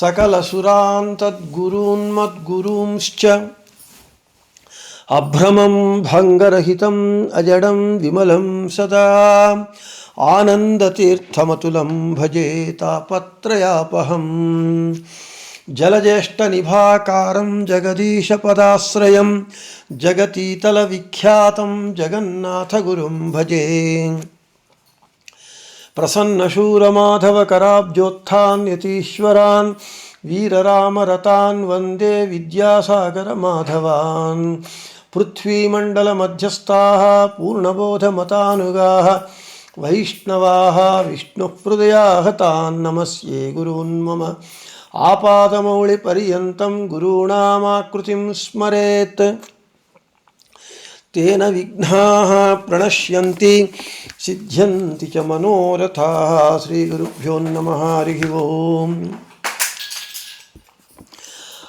सकलसुरान् तद्गुरून्मद्गुरूंश्च अभ्रमं भङ्गरहितम् अजडं विमलं सदा आनन्दतीर्थमतुलं भजे तापत्रयापहम् जलज्येष्ठनिभाकारं जगदीशपदाश्रयं जगतीतलविख्यातं जगन्नाथगुरुं भजे ప్రసన్నశూరమాధవకరాబ్జోత్థాన్యతీశ్వరాన్ వీరరామరతాన్ వందే విద్యాసాగరమాధవాన్ పృథ్వీమండలమధ్యస్థాः పూర్ణబోధమతానుగాः వైష్ణవాः విష్ణుహృదయాः తాन् నమస్యే గురూన్మమ ఆపాదమౌళిపర్యంతం గురూణామాకృతిం స్మరేత్ ತೇನ ವಿಘ್ನಾ ಪ್ರಣಶ್ಯಂತಿ ಸಿದ್ಧ್ಯಂತಿ ಚ ಮನೋರಥಾ ಶ್ರೀ ಗುರುಭ್ಯೋ ನಮಃ ಹರಿ ಓಂ.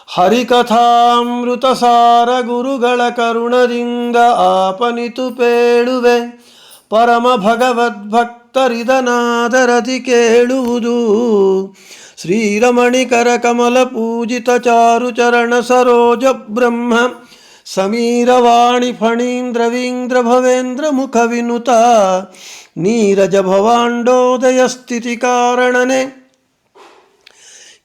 ಹರಿಕಥಾಮೃತಸಾರ ಗುರುಗಳ ಕರುಣದಿಂದ ಆಪನಿತು ಪೇಳುವೆ. ಪರಮ ಭಗವದ್ಭಕ್ತರಿದನಾದರದಿ ಕೇಳುವುದು. ಶ್ರೀರಮಣಿಕರ ಕಮಲ ಪೂಜಿತ ಚಾರು ಚರಣ ಸರೋಜ ಬ್ರಹ್ಮ. ಸಮೀರವಾಣಿ ಫಣೀಂದ್ರವೀಂದ್ರ ಭವೇಂದ್ರ ಮುಖ ವಿನುತ, ನೀರಜ ಭವಾಂಡೋದಯ ಸ್ಥಿತಿ ಕಾರಣನೆ.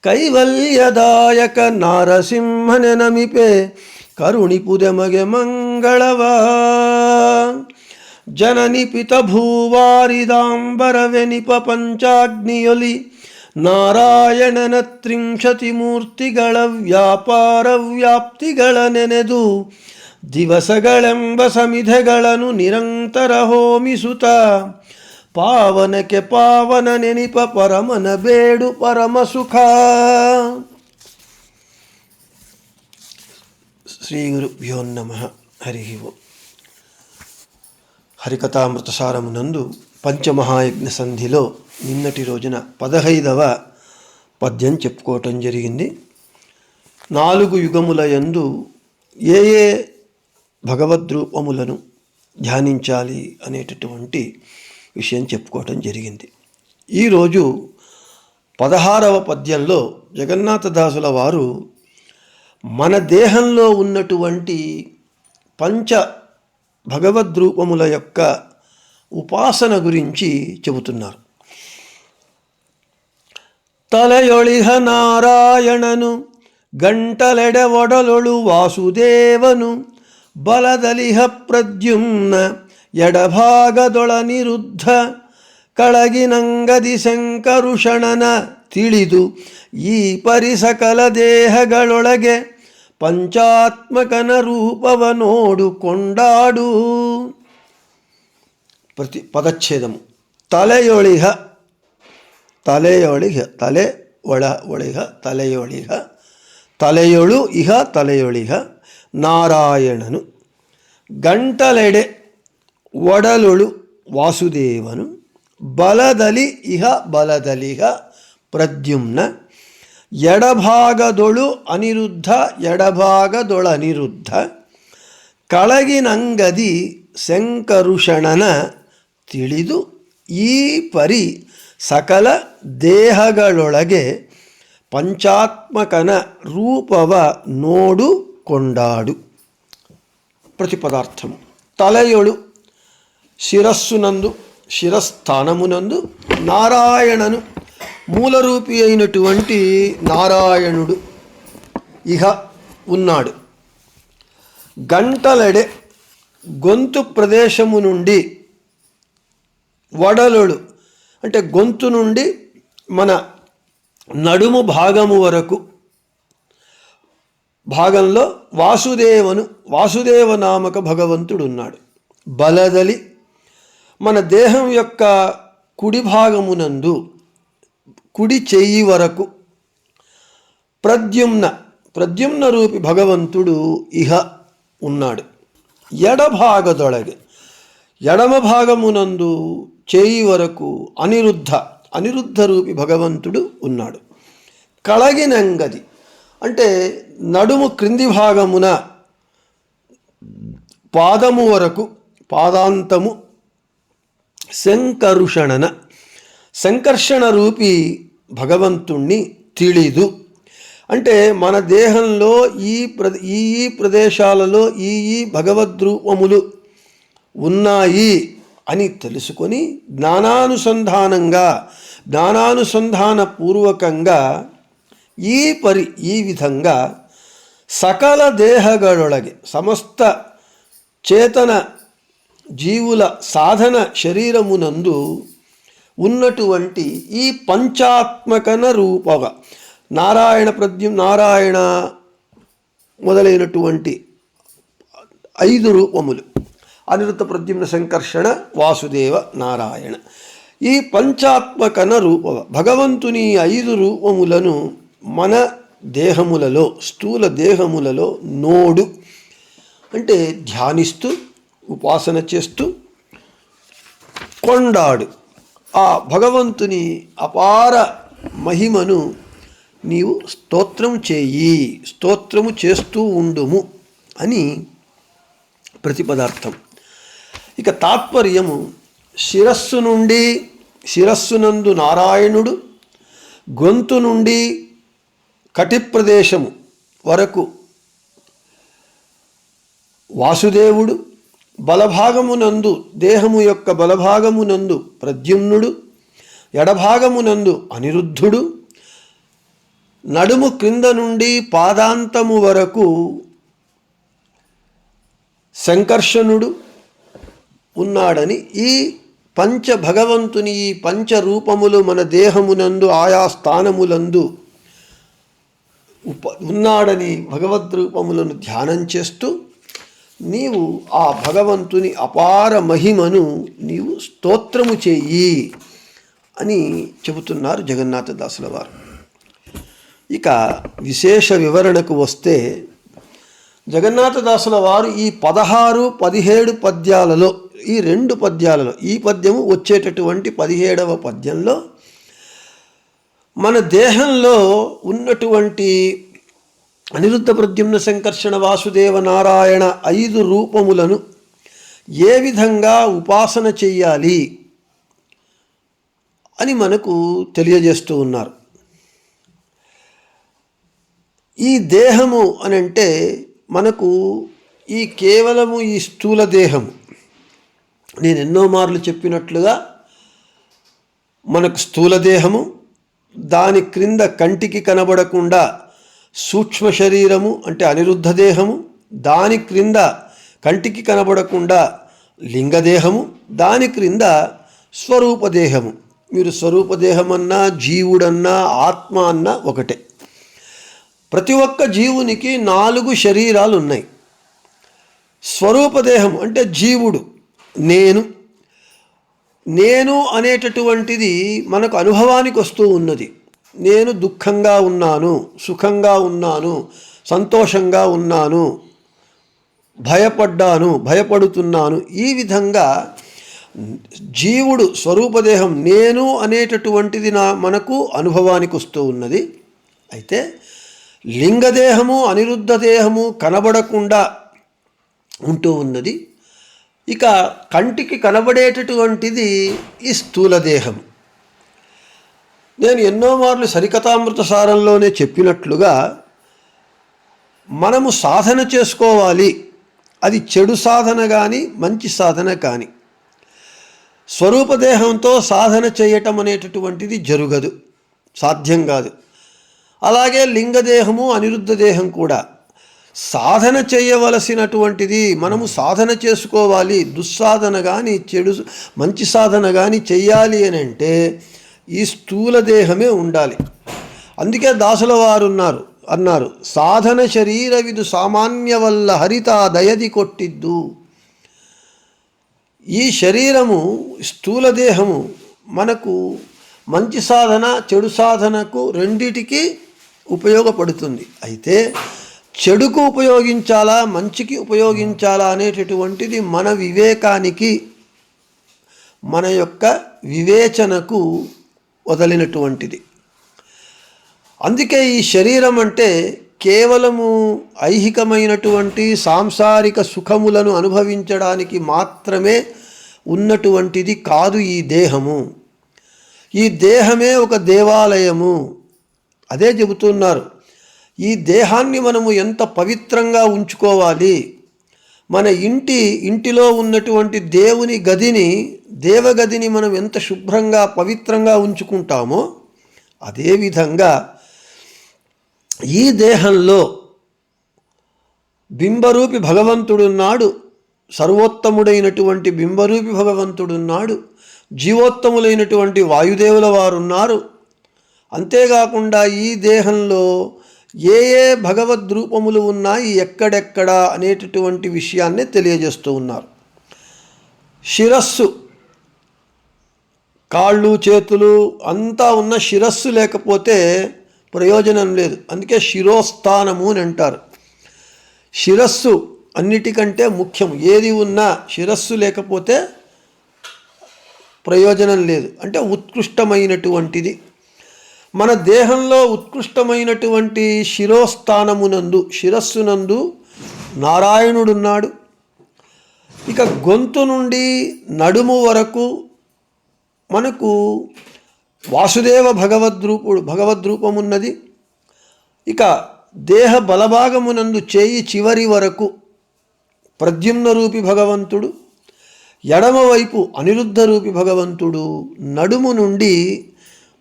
ಕೈವಲ್ಯದಾಯಕ ನಾರಸಿಂಹನೆ ನಮಿಪೆ ಕರುಣಿಪುದೆ ಮಗೆ ಮಂಗಳವ. ಜನನಿಪಿತ ಭೂವಾರಿದಾಂಬರವೆನಿಪ ಪಂಚಾಗ್ನಿಯೊಲಿ ನಾರಾಯಣನ ತ್ರಿಂಶತಿ ಮೂರ್ತಿಗಳ ವ್ಯಾಪಾರ ವ್ಯಾಪ್ತಿಗಳ ನೆನೆದು ದಿವಸಗಳೆಂಬ ಸಮಿಧೆಗಳನ್ನು ನಿರಂತರ ಹೋಮಿಸುತ್ತ ಪಾವನಕ್ಕೆ ಪಾವನ ನೆನಿಪ ಪರಮನ ಬೇಡು ಪರಮ ಸುಖ శ్రీ గురుభ్యో నమ హరి ఓం హరికథామృతసారమునందు పంచమహాయజ్ఞ సంధిలో నిన్నటి రోజున పదహైదవ పద్యం చెప్పుకోవటం జరిగింది. నాలుగు యుగముల యందు ఏ ఏ భగవద్రూపములను ధ్యానించాలి అనేటటువంటి విషయం చెప్పుకోవటం జరిగింది. ఈరోజు పదహారవ పద్యంలో జగన్నాథదాసుల వారు మన దేహంలో ఉన్నటువంటి పంచ భగవద్రూపముల యొక్క ఉపాసన గురించి చెబుతున్నారు. ತಲೆಯೊಳಿಹ ನಾರಾಯಣನು, ಗಂಟಲೆಡೆ ಒಡಲೊಳು ವಾಸುದೇವನು, ಬಲದಲಿಹ ಪ್ರದ್ಯುಮ್ನ ಎಡಭಾಗದೊಳನಿರುದ್ಧ ಕಳಗಿನಂಗದಿ ಶಂಕರುಷಣನ ತಿಳಿದು ಈ ಪರಿಸಕಲ ದೇಹಗಳೊಳಗೆ ಪಂಚಾತ್ಮಕನ ರೂಪವ ನೋಡು ಪ್ರತಿ ಪದಚ್ಛೇದಮು ತಲೆಯೊಳಿಹ ತಲೆಯೊಳಿಹ, ತಲೆ ಒಳ ಒಳಿಗ ತಲೆಯೊಳಿಗ ತಲೆಯೊಳು ಇಹ ತಲೆಯೊಳಿಗ ನಾರಾಯಣನು. ಗಂಟಲೆಡೆ ಒಡಲೊಳು ವಾಸುದೇವನು. ಬಲದಲಿ ಇಹ ಬಲದಲಿಹ ಪ್ರದ್ಯುಮ್ನ. ಎಡಭಾಗದೊಳು ಅನಿರುದ್ಧ ಎಡಭಾಗದೊಳನಿರುದ್ಧ ಕಳಗಿನಂಗದಿ ಶಂಕರುಷಣನ ತಿಳಿದು ಈ ಪರಿ ಸಕಲ ದೇಹಗಳೊಳಗೆ ಪಂಚಾತ್ಮಕನ ರೂಪವ ನೋಡು ಕೊಂಡಾಡು ప్రతిపదార్థము తలయొడు శిరస్సునందు శిరస్థానమునందు నారాయణను మూలరూపి అయినటువంటి నారాయణుడు ఇహ ఉన్నాడు గంటలెడే గొంతు ప్రదేశము నుండి వడలుడు అంటే గొంతు నుండి మన నడుము భాగము వరకు భాగంలో వాసుదేవను వాసుదేవ నామక భగవంతుడు ఉన్నాడు బలదలి మన దేహం యొక్క కుడి భాగమునందు కుడి చెయ్యి వరకు ప్రద్యుమ్న ప్రద్యుమ్న రూపి భగవంతుడు ఇహ ఉన్నాడు. ఎడభాగదొಳಗೆ ఎడమ భాగమునందు చేయి వరకు అనిరుద్ధ అనిరుద్ధ రూపి భగవంతుడు ఉన్నాడు. కళగినంగది అంటే నడుము క్రింది భాగమున పాదము వరకు పాదాంతము శంకరుషణన సంకర్షణ రూపి భగవంతుణ్ణి తిళిదు అంటే మన దేహంలో ఈ ప్ర ఈ ప్రదేశాలలో ఈ ఈ భగవద్రూపములు ఉన్నాయి. అని తెలుసుకొని జ్ఞానానుసంధానంగా జ్ఞానానుసంధాన పూర్వకంగా ఈ పరి ఈ విధంగా సకల దేహగడొలగి సమస్త చేతన జీవుల సాధన శరీరమునందు ఉన్నటువంటి ఈ పంచాత్మకన రూపవ. నారాయణ ప్రద్యు నారాయణ మొదలైనటువంటి ఐదు రూపములు. అనిరుత ప్రద్యుమ్న సంకర్షణ వాసుదేవ నారాయణ. ఈ పంచాత్మకన రూప భగవంతుని ఐదు రూపములను మన దేహములలో స్థూల దేహములలో నోడు అంటే ధ్యానిస్తూ ఉపాసన చేస్తూ కొండాడు. ఆ భగవంతుని అపార మహిమను నీవు స్తోత్రం చేయి స్తోత్రము చేస్తూ ఉండుము అని ప్రతిపదార్థం. ఇక తాత్పర్యము శిరస్సు నుండి శిరస్సునందు నారాయణుడు గొంతు నుండి కటి ప్రదేశము వరకు వాసుదేవుడు బలభాగమునందు దేహము యొక్క బలభాగమునందు ప్రద్యుమ్నుడు ఎడభాగమునందు అనిరుద్ధుడు నడుము క్రింద నుండి పాదాంతము వరకు సంకర్షణుడు ఉన్నాడని ఈ పంచ భగవంతుని ఈ పంచ రూపములు మన దేహమునందు ఆయా స్థానములందు ఉప ఉన్నాడని భగవద్రూపములను ధ్యానం చేస్తూ నీవు ఆ భగవంతుని అపార మహిమను నీవు స్తోత్రము చేయి అని చెబుతున్నారు జగన్నాథదాసుల వారు. ఇక విశేష వివరణకు వస్తే జగన్నాథదాసుల వారు ఈ పదహారు పదిహేడు పద్యాలలో ఈ రెండు పద్యాలలో ఈ పద్యము వచ్చేటటువంటి పదిహేడవ పద్యంలో మన దేహంలో ఉన్నటువంటి అనిరుద్ధ ప్రద్యుమ్న సంకర్షణ వాసుదేవ నారాయణ ఐదు రూపములను ఏ విధంగా ఉపాసన చెయ్యాలి అని మనకు తెలియజేస్తూ ఉన్నారు. ఈ దేహము అని అంటే మనకు ఈ కేవలము ఈ స్థూల దేహము నేను ఎన్నో మార్లు చెప్పినట్లుగా మనకు స్థూల దేహము దాని క్రింద కంటికి కనబడకుండా సూక్ష్మ శరీరము అంటే అనిరుద్ధ దేహము దాని క్రింద కంటికి కనబడకుండా లింగదేహము దాని క్రింద స్వరూపదేహము మీరు స్వరూపదేహమన్నా జీవుడన్నా ఆత్మ అన్నా ఒకటే. ప్రతి ఒక్క జీవునికి నాలుగు శరీరాలు ఉన్నాయి. స్వరూపదేహం అంటే జీవుడు. నేను నేను అనేటటువంటిది మనకు అనుభవానికి వస్తూ ఉన్నది. నేను దుఃఖంగా ఉన్నాను సుఖంగా ఉన్నాను సంతోషంగా ఉన్నాను భయపడ్డాను భయపడుతున్నాను ఈ విధంగా జీవుడు స్వరూపదేహం నేను అనేటటువంటిది నా మనకు అనుభవానికి వస్తూ ఉన్నది. అయితే లింగదేహము అనిరుద్ధ దేహము కనబడకుండా ఉంటూ ఉన్నది. ఇక కంటికి కనబడేటటువంటిది ఈ స్థూల దేహం. నేను ఎన్నో మార్లు సరికథామృత సారంలోనే చెప్పినట్లుగా మనము సాధన చేసుకోవాలి. అది చెడు సాధన కానీ మంచి సాధన కానీ. స్వరూపదేహంతో సాధన చేయటం అనేటటువంటిది జరగదు. సాధ్యం కాదు. అలాగే లింగదేహము అనిరుద్ధ దేహం కూడా. సాధన చేయవలసినటువంటిది మనము సాధన చేసుకోవాలి. దుస్సాధన కానీ చెడు మంచి సాధన కానీ చెయ్యాలి అని అంటే ఈ స్థూల దేహమే ఉండాలి. అందుకే దాసుల వారు ఉన్నారు అన్నారు సాధన శరీర విధు సామాన్య వల్ల హరిత దయది కొట్టిద్దు. ఈ శరీరము స్థూల దేహము మనకు మంచి సాధన చెడు సాధనకు రెండిటికి ఉపయోగపడుతుంది. అయితే చెడుకు ఉపయోగించాలా మంచికి ఉపయోగించాలా అనేటటువంటిది మన వివేకానికి మన యొక్క వివేచనకు వదిలినటువంటిది. అందుకే ఈ శరీరం అంటే కేవలము ఐహికమైనటువంటి సాంసారిక సుఖములను అనుభవించడానికి మాత్రమే ఉన్నటువంటిది కాదు ఈ దేహము. ఈ దేహమే ఒక దేవాలయము. అదే చెబుతున్నారు. ఈ దేహాన్ని మనము ఎంత పవిత్రంగా ఉంచుకోవాలి? మన ఇంటి ఇంటిలో ఉన్నటువంటి దేవుని గదిని దేవగదిని మనం ఎంత శుభ్రంగా పవిత్రంగా ఉంచుకుంటామో అదేవిధంగా ఈ దేహంలో బింబరూపి భగవంతుడున్నాడు సర్వోత్తముడైనటువంటి బింబరూపి భగవంతుడున్నాడు జీవోత్తములైనటువంటి వాయుదేవుల వారున్నారు అంతేకాకుండా ఈ దేహంలో ఏ ఏ భగవద్ రూపములు ఉన్నాయి ఎక్కడెక్కడ అనేటటువంటి విషయాన్ని తెలియజేస్తూ ఉన్నారు. శిరస్సు కాళ్ళు చేతులు అంతా ఉన్న శిరస్సు లేకపోతే ప్రయోజనం లేదు. అందుకే శిరోస్థానము అని అంటారు. శిరస్సు అన్నిటికంటే ముఖ్యం ఏది ఉన్నా శిరస్సు లేకపోతే ప్రయోజనం లేదు. అంటే ఉత్కృష్టమైనటువంటిది. మన దేహంలో ఉత్కృష్టమైనటువంటి శిరోస్థానమునందు శిరస్సునందు నారాయణుడున్నాడు. ఇక గొంతు నుండి నడుము వరకు మనకు వాసుదేవ భగవద్రూపుడు భగవద్రూపమున్నది. ఇక దేహ బలభాగమునందు చేయి చివరి వరకు ప్రద్యుమ్న రూపి భగవంతుడు ఎడమవైపు అనిరుద్ధ రూపి భగవంతుడు నడుము నుండి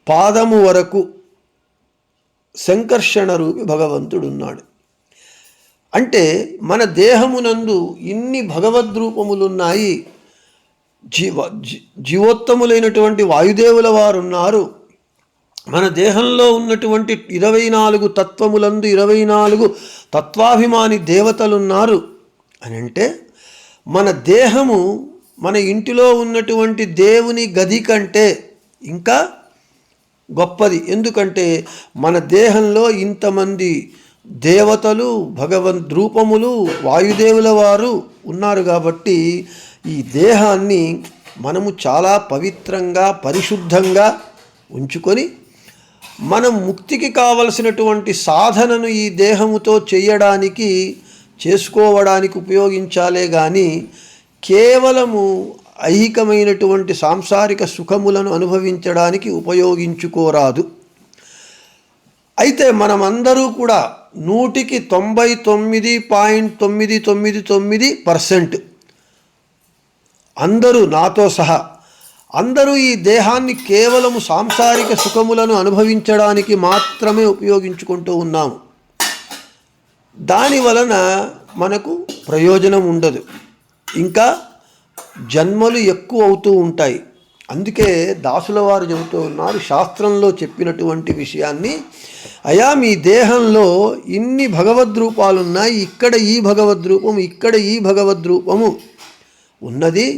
పాదము వరకు సంకర్షణ రూపి భగవంతుడున్నాడు. అంటే మన దేహమునందు ఇన్ని భగవద్రూపములున్నాయి జీవ జీవోత్తములైనటువంటి వాయుదేవుల వారున్నారు. మన దేహంలో ఉన్నటువంటి ఇరవై నాలుగు తత్వములందు ఇరవై నాలుగు తత్వాభిమాని దేవతలున్నారు. అని అంటే మన దేహము మన ఇంటిలో ఉన్నటువంటి దేవుని గది కంటే ఇంకా గొప్పది. ఎందుకంటే మన దేహంలో ఇంతమంది దేవతలు భగవంత్ రూపములు వాయుదేవుల వారు ఉన్నారు కాబట్టి ఈ దేహాన్ని మనము చాలా పవిత్రంగా పరిశుద్ధంగా ఉంచుకొని మనం ముక్తికి కావలసినటువంటి సాధనను ఈ దేహముతో చేయడానికి చేసుకోవడానికి ఉపయోగించాలే కానీ కేవలము ఐహికమైనటువంటి సాంసారిక సుఖములను అనుభవించడానికి ఉపయోగించుకోరాదు. అయితే మనమందరూ కూడా నూటికి తొంభై తొమ్మిది పాయింట్ తొమ్మిది తొమ్మిది తొమ్మిది పర్సెంట్. అందరూ నాతో సహా అందరూ ఈ దేహాన్ని కేవలము సాంసారిక సుఖములను అనుభవించడానికి మాత్రమే ఉపయోగించుకుంటూ ఉన్నాము. దాని వలన మనకు ప్రయోజనం ఉండదు. ఇంకా జన్మలు ఎక్కువ అవుతూ ఉంటాయి అందుకే దాసుల వారు చెబుతూ ఉన్నారు శాస్త్రంలో చెప్పినటువంటి విషయాన్ని అయా మీ దేహంలో ఇన్ని భగవద్రూపాలు ఉన్నాయి ఇక్కడ ఈ భగవద్రూపం ఇక్కడ ఈ భగవద్రూపము ఉన్నది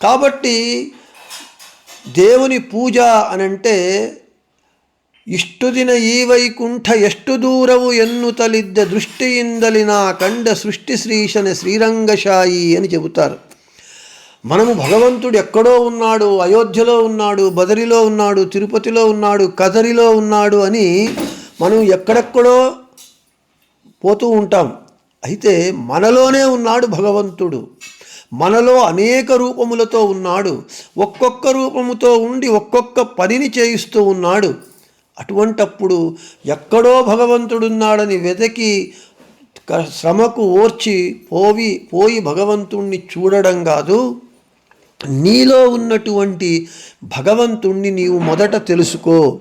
కాబట్టి దేవుని పూజ అనంటే ಇಷ್ಟು ದಿನ ಈ ವೈಕುಂಠ ಎಷ್ಟು ದೂರವು ಎನ್ನುತ್ತಲಿದ್ದ ದೃಷ್ಟಿಯಿಂದಲಿ నా కండ సృష్టి శ్రీశన శ్రీరంగశాయి అని చెబుతారు మనము భగవంతుడు ఎక్కడో ఉన్నాడు అయోధ్యలో ఉన్నాడు బదరిలో ఉన్నాడు తిరుపతిలో ఉన్నాడు కదరిలో ఉన్నాడు అని మనం ఎక్కడెక్కడో పోతూ ఉంటాం. అయితే మనలోనే ఉన్నాడు భగవంతుడు. మనలో అనేక రూపములతో ఉన్నాడు. ఒక్కొక్క రూపముతో ఉండి ఒక్కొక్క పనిని చేయిస్తూ ఉన్నాడు. అటువంటప్పుడు ఎక్కడో భగవంతుడున్నాడని వెతకి క- శ్రమకు ఓర్చి పోవి పోయి భగవంతుణ్ణి చూడడం కాదు. నీలో ఉన్నటువంటి భగవంతుణ్ణి నీవు మొదట తెలుసుకో.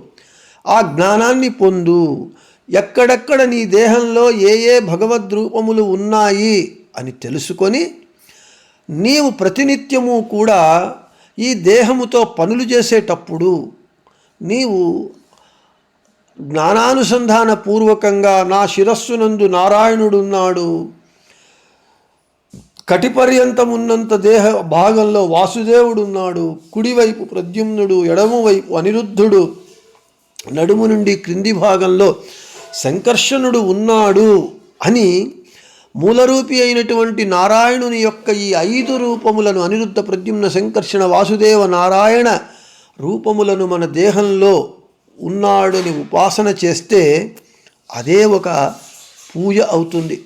ఆ జ్ఞానాన్ని పొందు. ఎక్కడెక్కడ నీ దేహంలో ఏ ఏ భగవద్రూపములు ఉన్నాయి అని తెలుసుకొని నీవు ప్రతినిత్యము కూడా ఈ దేహముతో పనులు చేసేటప్పుడు నీవు జ్ఞానానుసంధాన పూర్వకంగా నా శిరస్సునందు నారాయణుడున్నాడు. కటిపర్యంతమున్నంత దేహ భాగంలో వాసుదేవుడున్నాడు. కుడివైపు ప్రద్యుమ్నుడు ఎడమవైపు అనిరుద్ధుడు. నడుము నుండి క్రింది భాగంలో సంకర్షణుడు ఉన్నాడు అని మూలరూపి అయినటువంటి నారాయణుని యొక్క ఈ ఐదు రూపములను అనిరుద్ధ ప్రద్యుమ్న సంకర్షణ వాసుదేవ నారాయణ రూపములను మన దేహంలో ఉన్నాడని ఉపాసన చేస్తే అదే ఒక పూజ అవుతుంది.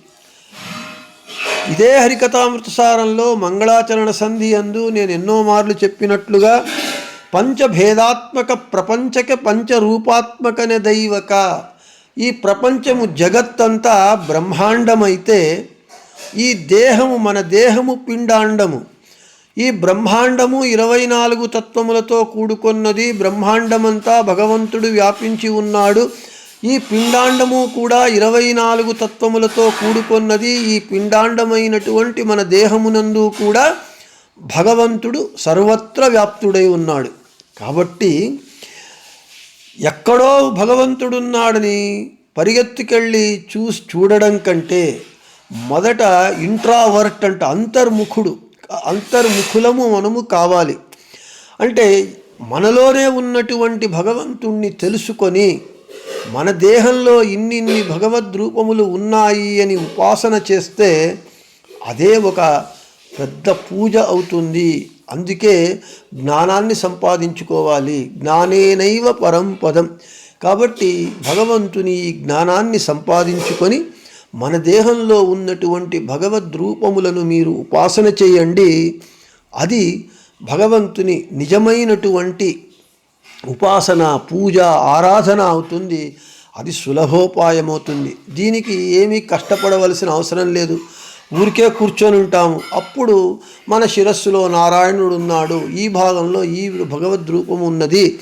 ఇదే హరికథామృతసారంలో మంగళాచరణ సంధి అందు నేను ఎన్నో మార్లు చెప్పినట్లుగా పంచభేదాత్మక ప్రపంచక పంచరూపాత్మకనే దైవక. ఈ ప్రపంచము జగత్తంతా బ్రహ్మాండమైతే ఈ దేహము మన దేహము పిండాండము. ఈ బ్రహ్మాండము ఇరవై నాలుగు తత్వములతో కూడుకొన్నది బ్రహ్మాండమంతా భగవంతుడు వ్యాపించి ఉన్నాడు. ఈ పిండాండము కూడా ఇరవై నాలుగు తత్వములతో కూడుకొన్నది. ఈ పిండాండమైనటువంటి మన దేహమునందు కూడా భగవంతుడు సర్వత్ర వ్యాప్తుడై ఉన్నాడు. కాబట్టి ఎక్కడో భగవంతుడున్నాడని పరిగెత్తుకెళ్ళి చూసి చూడడం కంటే మొదట ఇంట్రావర్ట్ అంటే అంతర్ముఖుడు అంతర్ముఖులము మనము కావాలి. అంటే మనలోనే ఉన్నటువంటి భగవంతుణ్ణి తెలుసుకొని మన దేహంలో ఇన్నిన్ని భగవద్ రూపములు ఉన్నాయి అని ఉపాసన చేస్తే అదే ఒక పెద్ద పూజ అవుతుంది. అందుకే జ్ఞానాన్ని సంపాదించుకోవాలి. జ్ఞానేనైవ పరం పదం. కాబట్టి భగవంతుని ఈ జ్ఞానాన్ని సంపాదించుకొని మన దేహంలో ఉన్నటువంటి భగవద్ రూపములను మీరు ఉపాసన చేయండి. అది భగవంతుని నిజమైనటువంటి ఉపాసన పూజ ఆరాధన అవుతుంది. అది సులభోపాయమవుతుంది. దీనికి ఏమీ కష్టపడవలసిన అవసరం లేదు. ఊరికే కూర్చొని ఉంటాము. అప్పుడు మన శిరస్సులో నారాయణుడు ఉన్నాడు. ఈ భాగంలో ఈ భగవద్ రూపం ఉన్నది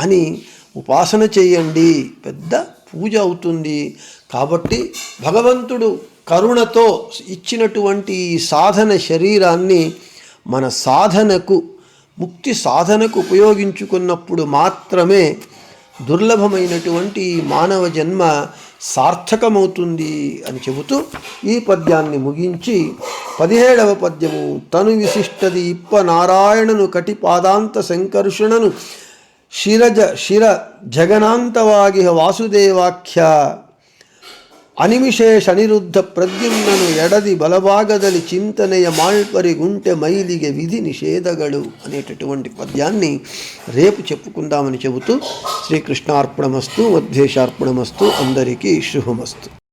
అని ఉపాసన చేయండి. పెద్ద పూజ అవుతుంది. కాబట్టి భగవంతుడు కరుణతో ఇచ్చినటువంటి ఈ సాధన శరీరాన్ని మన సాధనకు ముక్తి సాధనకు ఉపయోగించుకున్నప్పుడు మాత్రమే దుర్లభమైనటువంటి ఈ మానవ జన్మ సార్థకమవుతుంది అని చెబుతూ ఈ పద్యాన్ని ముగించి పదిహేడవ పద్యము తను విశిష్టది ఇప్ప నారాయణను కటిపాదాంత సంకర్షణను ಶಿರಜ ಶಿರ ಜಗನಾಂತವಾಗಿ ವಾಸುದೇವಾಖ್ಯ అనిమిషేష ಅನಿರುದ್ಧ ಪ್ರದ್ಯುಮ್ನನು ಎಡದಿ బలభాగದಲ್ಲಿ చింతనయ మాల్పరిగుంటె మైలిగె విధి నిషేధగడు అనేటటువంటి పద్యాన్ని రేపు చెప్పుకుందామని చెబుతూ శ్రీకృష్ణార్పణమస్తు మధ్యేశార్పణమస్తు అందరికీ శుభమస్తు.